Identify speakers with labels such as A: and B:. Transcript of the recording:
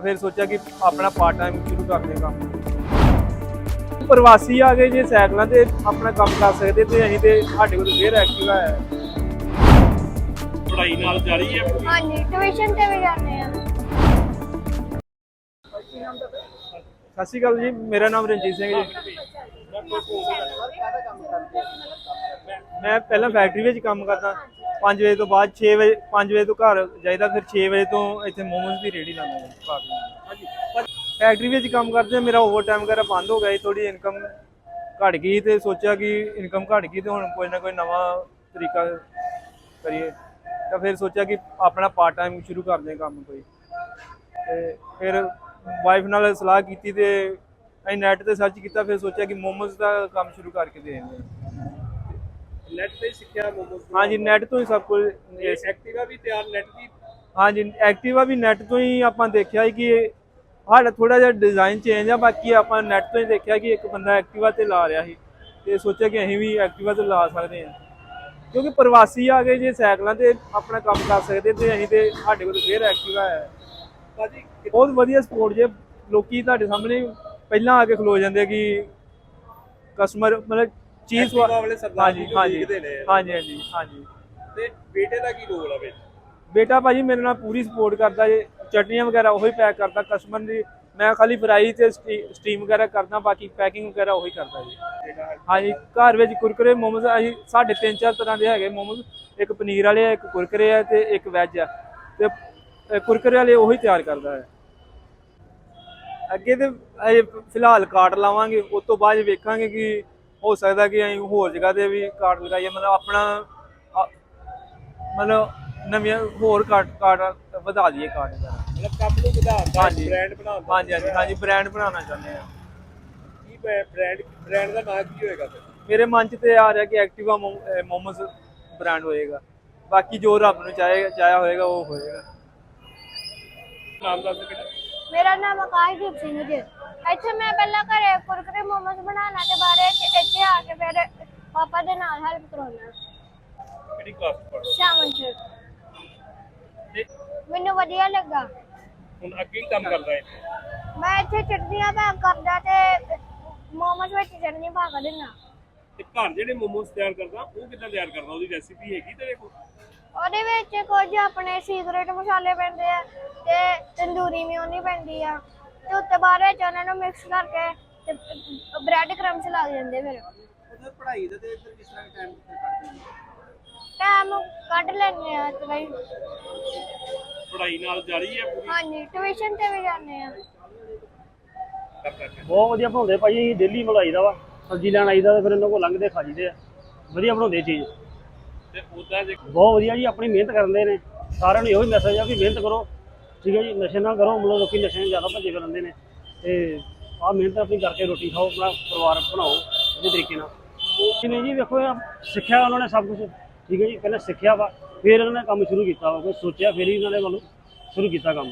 A: ਤਾਂ ਫਿਰ ਸੋਚਿਆ ਕਿ ਆਪਣਾ ਪਾਰਟ ਟਾਈਮ ਸ਼ੁਰੂ ਕਰਦੇ ਹਾਂ ਕੰਮ ਪ੍ਰਵਾਸੀ ਆ ਗਏ ਜੇ ਸਾਈਕਲਾਂ ਤੇ ਆਪਣਾ ਕੰਮ ਕਰ ਸਕਦੇ ਤੇ ਅਸੀਂ ਤੇ ਸਾਡੇ ਕੋਲ ਫੇਰ ਐਕਟਿਵਾ ਹੈ।
B: ਪੜ੍ਹਾਈ ਨਾਲ ਜਾਰੀ ਹੈ
C: ਹਾਂਜੀ ਟਿਊਸ਼ਨ ਤੇ ਵੀ ਜਾਂਦੇ ਆ।
A: ਸਤਿ ਸ਼੍ਰੀ ਅਕਾਲ ਜੀ ਮੇਰਾ ਨਾਮ ਰਣਜੀਤ ਸਿੰਘ ਜੀ। ਮੈਂ ਪਹਿਲਾਂ ਫੈਕਟਰੀ ਵਿੱਚ ਕੰਮ ਕਰਦਾ। 5 ਵਜੇ ਤੋਂ ਬਾਅਦ 6 ਵਜੇ 5 ਵਜੇ ਤੋਂ ਘਰ ਜਾਈਦਾ ਫਿਰ 6 ਵਜੇ ਤੋਂ ਇੱਥੇ ਮੋਮੋਸ ਦੀ ਰੇੜੀ ਲਾਉਂਦਾ ਜੀ ਭਾਗ ਫੈਕਟਰੀ ਵਿੱਚ। ਕੰਮ ਕਰਦੇ ਮੇਰਾ ਓਵਰ ਟਾਈਮ ਵਗੈਰਾ ਬੰਦ ਹੋ ਗਿਆ ਜੀ ਥੋੜੀ ਇਨਕਮ ਘਟ ਗਈ ਤੇ ਸੋਚਿਆ ਕਿ ਇਨਕਮ ਘਟ ਗਈ ਤੇ ਹੁਣ ਕੋਈ ਨਾ ਕੋਈ ਨਵਾਂ ਤਰੀਕਾ ਕਰੀਏ। ਤਾਂ ਫਿਰ ਸੋਚਿਆ ਕਿ ਆਪਣਾ ਪਾਰਟ ਟਾਈਮ ਸ਼ੁਰੂ ਕਰਦੇ ਹਾਂ ਕੰਮ ਕੋਈ। ਤੇ ਫਿਰ ਵਾਈਫ ਨਾਲ ਸਲਾਹ ਕੀਤੀ ਤੇ ਅਸੀਂ ਨੈਟ ਤੇ ਸਰਚ ਕੀਤਾ ਫਿਰ ਸੋਚਿਆ ਕਿ ਮੋਮੋਸ ਦਾ ਕੰਮ ਸ਼ੁਰੂ ਕਰਕੇ ਦੇਖਦੇ ਹਾਂ।
B: ਨੈਟ ਤੇ ਹੀ ਸਿੱਖਿਆ ਮੋਮੋਸ
A: ਹਾਂਜੀ ਨੈਟ ਤੋਂ ਹੀ ਸਭ ਕੁਝ
B: ਐਕਟਿਵਾ ਵੀ ਤਿਆਰ ਨੈਟ ਦੀ
A: ਹਾਂਜੀ ਐਕਟਿਵਾ ਵੀ ਨੈਟ ਤੋਂ ਹੀ ਆਪਾਂ ਦੇਖਿਆ ਕਿ ਸਾਡਾ ਥੋੜਾ ਜਿਹਾ ਡਿਜ਼ਾਈਨ ਚੇਂਜ ਆ ਬਾਕੀ ਆਪਾਂ ਨੈਟ ਤੋਂ ਹੀ ਦੇਖਿਆ ਕਿ ਇੱਕ ਬੰਦਾ ਐਕਟਿਵਾ ਤੇ ਲਾ ਰਿਹਾ ਸੀ। ਤੇ ਸੋਚਿਆ ਕਿ ਅਸੀਂ ਵੀ ਐਕਟਿਵਾ ਤੇ ਲਾ ਸਕਦੇ ਹਾਂ। ਕਿਉਂਕਿ ਪ੍ਰਵਾਸੀ ਆ ਗਏ ਜੇ ਸਾਈਕਲਾਂ ਤੇ ਆਪਣਾ ਕੰਮ ਕਰ ਸਕਦੇ ਤੇ ਅਸੀਂ ਤੇ ਸਾਡੇ ਕੋਲ ਫੇਰ ਐਕਟਿਵਾ ਹੈ।
B: ਭਾਜੀ
A: ਬਹੁਤ ਵਧੀਆ ਸਪੋਰਟ ਜੇ ਲੋਕੀ ਤੁਹਾਡੇ ਸਾਹਮਣੇ ਪਹਿਲਾਂ ਆ ਕੇ ਖਲੋ ਜਾਂਦੇ ਕਿ ਕਸਟਮਰ ਮਤਲਬ ਚੀਜ਼
B: ਵਾਲੇ ਸਰਦਾਰ ਜੀ
A: ਹਾਂਜੀ। ਹਾਂਜੀ ਹਾਂਜੀ ਹਾਂਜੀ।
B: ਤੇ ਬੇਟੇ ਦਾ ਕੀ ਰੋਲ ਆ ਵਿੱਚ
A: ਬੇਟਾ ਭਾਜੀ ਮੇਰੇ ਨਾਲ ਪੂਰੀ ਸਪੋਰਟ ਕਰਦਾ ਜੇ ਚਟਨੀਆਂ ਵਗੈਰਾ ਉਹੀ ਪੈਕ ਕਰਦਾ ਕਸਟਮਰ ਦੀ ਮੈਂ ਖਾਲੀ ਫਰਾਈ ਤੇ ਸਟੀਮ ਵਗੈਰਾ ਕਰਦਾ ਬਾਕੀ ਪੈਕਿੰਗ ਵਗੈਰਾ ਉਹੀ ਕਰਦਾ ਜੀ। ਹਾਂਜੀ ਘਰ ਵਿੱਚ ਕੁਰਕਰੇ ਮੋਮੋਸ ਅਸੀਂ ਸਾਡੇ ਤਿੰਨ ਚਾਰ ਤਰ੍ਹਾਂ ਦੇ ਹੈਗੇ ਮੋਮੋਸ। ਇੱਕ ਪਨੀਰ ਵਾਲੇ ਆ ਇੱਕ ਕੁਰਕਰੇ ਆ ਤੇ ਇੱਕ ਵੈਜ ਆ। ਤੇ ਕੁਰਕਰੇ ਵਾਲੇ ਉਹੀ ਤਿਆਰ ਕਰਦਾ ਹੈ। ਅੱਗੇ ਤੇ ਫਿਲਹਾਲ ਕਾਰਡ ਲਾਵਾਂਗੇ ਉਸ ਤੋਂ ਬਾਅਦ ਵੇਖਾਂਗੇ ਕਿ ਹੋ ਸਕਦਾ ਕਿ ਅਸੀਂ ਹੋਰ ਜਗ੍ਹਾ ਤੇ ਵੀ ਕਾਰਡ ਲਗਾਈਏ ਮਤਲਬ ਆਪਣਾ ਮਤਲਬ ਨਵੀਆਂ ਹੋਰ ਕਾਰਡ ਕਾਰਡ ਵਧਾ ਦਈਏ ਕਾਰਡ ਦਾ
B: ਮਤਲਬ ਕੰਮ ਨੂੰ ਵਧਾਉਣ ਦਾ
A: ਹਾਂਜੀ।
B: ਬ੍ਰਾਂਡ ਬਣਾਉਣ ਦਾ।
A: ਹਾਂਜੀ ਹਾਂਜੀ ਹਾਂਜੀ ਬ੍ਰਾਂਡ ਬਣਾਉਣਾ ਚਾਹੁੰਦੇ ਆ
B: ਕੀ ਬ੍ਰਾਂਡ ਬ੍ਰਾਂਡ ਦਾ ਨਾਮ ਕੀ ਹੋਏਗਾ ਫਿਰ?
A: ਮੇਰੇ ਮਨ 'ਚ ਤੇ ਆ ਰਿਹਾ ਕਿ ਐਕਟਿਵਾ ਮੋਮੋਸ ਬ੍ਰਾਂਡ ਹੋਏਗਾ। ਬਾਕੀ ਜੋ ਰੱਬ ਨੂੰ ਚਾਹੇਗਾ ਚਾਹਿਆ ਹੋਏਗਾ ਉਹ ਹੋਏਗਾ।
B: ਨਾਮ ਦੱਸ ਬੇਟਾ।
C: ਮੇਰਾ ਨਾਮ ਆਕਾਸ਼ਦੀਪ ਸਿੰਘ ਜੀ। ਇੱਥੇ ਮੈਂ ਪਹਿਲਾਂ ਘਰੇ ਕੁਰਕਰੇ ਮੋਮੋਸ ਬਣਾਉਣਾ ਤੇ ਬਾਰੇ ਇੱਥੇ ਆ ਕੇ ਫਿਰ ਪਾਪਾ ਦੇ ਨਾਲ ਹੈਲਪ ਕਰਾਉਣਾ
B: ਕਿਹੜੀ ਕਲਾਸ ਪੜ੍ਹਦਾ?
C: ਸ਼ਾਮਨ ਚ।
B: ਤੇ
C: ਮੈਨੂੰ ਵਧੀਆ ਲੱਗਾ।
B: ਹੁਣ ਅੱਗੇ ਕੀ ਕੰਮ ਕਰਦਾ ਹੈ
C: ਮੈਂ ਇੱਥੇ ਚਟਨੀਆਂ ਪੈਕ ਕਰਦਾ ਤੇ ਮੋਮੋਸ ਵਿੱਚ ਚਟਨੀ ਪਾ ਕੇ ਦਿੰਦਾ।
B: ਤੇ ਘਰ ਜਿਹੜੇ ਮੋਮੋਸ ਤਿਆਰ ਕਰਦਾ ਉਹ ਕਿੱਦਾਂ ਤਿਆਰ ਕਰਦਾ? ਉਹਦੀ ਰੈਸਿਪੀ ਹੈਗੀ ਤੇਰੇ ਕੋਲ?
C: ਉਹਦੇ ਵਿੱਚ ਕੁਝ ਆਪਣੇ ਸੀਕ੍ਰੇਟ ਮਸਾਲੇ ਪੈਂਦੇ ਆ ਤੇ ਤੰਦੂਰੀ ਮਿਓਨੀ ਪੈਂਦੀ ਆ। ਤੇ ਉੱਤੇ ਬਾਅਦ ਵਿੱਚ ਉਹਨਾਂ ਨੂੰ ਮਿਕਸ ਕਰਕੇ ਤੇ ਬ੍ਰੈਡ ਕਰਮਸ ਲੱਗ ਜਾਂਦੇ ਫਿਰ।
D: ਉਹਦਾ ਪੜ੍ਹਾਈ ਦਾ ਤੇ ਇੱਧਰ ਕਿਸ ਤਰ੍ਹਾਂ ਟਾਈਮ ਕੱਢਦੇ ਨੇ
C: ਟਾਈਮ ਕੱਢ ਲੈਂਦੇ ਆ ਤੇ ਬਈ।
B: ਪੜ੍ਹਾਈ ਨਾਲ ਜਾਰੀ ਹੈ ਪੂਰੀ?
C: ਹਾਂਜੀ ਟਿਊਸ਼ਨ ਤੇ ਵੀ ਜਾਂਦੇ ਆ।
E: ਬਹੁਤ ਵਧੀਆ ਬਣਾਉਂਦੇ ਭਾਜੀ ਅਸੀਂ ਡੇਲੀ ਬਣਾਈਦਾ ਵਾ। ਸਬਜ਼ੀ ਲੈਣ ਆਈਦਾ ਤੇ ਫਿਰ ਇਹਨਾਂ ਕੋਲ ਲੰਘਦੇ ਖਾ ਜੀਦੇ ਆ। ਵਧੀਆ ਬਣਾਉਂਦੇ ਚੀਜ਼।
B: ਤੇ ਉਦਾਂ ਜੇ
E: ਬਹੁਤ ਵਧੀਆ ਜੀ ਆਪਣੀ ਮਿਹਨਤ ਕਰਦੇ ਨੇ। ਸਾਰਿਆਂ ਨੂੰ ਇਹੋ ਹੀ ਮੈਸੇਜ ਆ ਕਿ ਮਿਹਨਤ ਕਰੋ। ਠੀਕ ਹੈ ਜੀ, ਨਸ਼ੇ ਨਾ ਕਰੋ, ਮਤਲਬ ਲੋਕੀ ਨਸ਼ੇ ਨੂੰ ਜ਼ਿਆਦਾ ਭੱਜੇ ਫਿਰਦੇ ਨੇ। ਤੇ ਆਹ ਮਿਹਨਤ ਆਪਣੀ ਕਰਕੇ ਰੋਟੀ ਖਾਓ, ਆਪਣਾ ਪਰਿਵਾਰ ਬਣਾਓ, ਵਧੀਆ ਤਰੀਕੇ ਨਾਲ। ਉਹ ਨੇ ਜੀ, ਵੇਖੋ ਸਿੱਖਿਆ ਉਹਨਾਂ ਨੇ ਸਭ ਕੁਝ ਠੀਕ ਹੈ ਜੀ, ਪਹਿਲਾਂ ਸਿੱਖਿਆ ਵਾ, ਫਿਰ ਇਹਨਾਂ ਨੇ ਕੰਮ ਸ਼ੁਰੂ ਕੀਤਾ ਵਾ, ਕੋਈ ਸੋਚਿਆ, ਫਿਰ ਹੀ ਇਹਨਾਂ ਨੇ ਵੱਲੋਂ ਸ਼ੁਰੂ ਕੀਤਾ ਕੰਮ।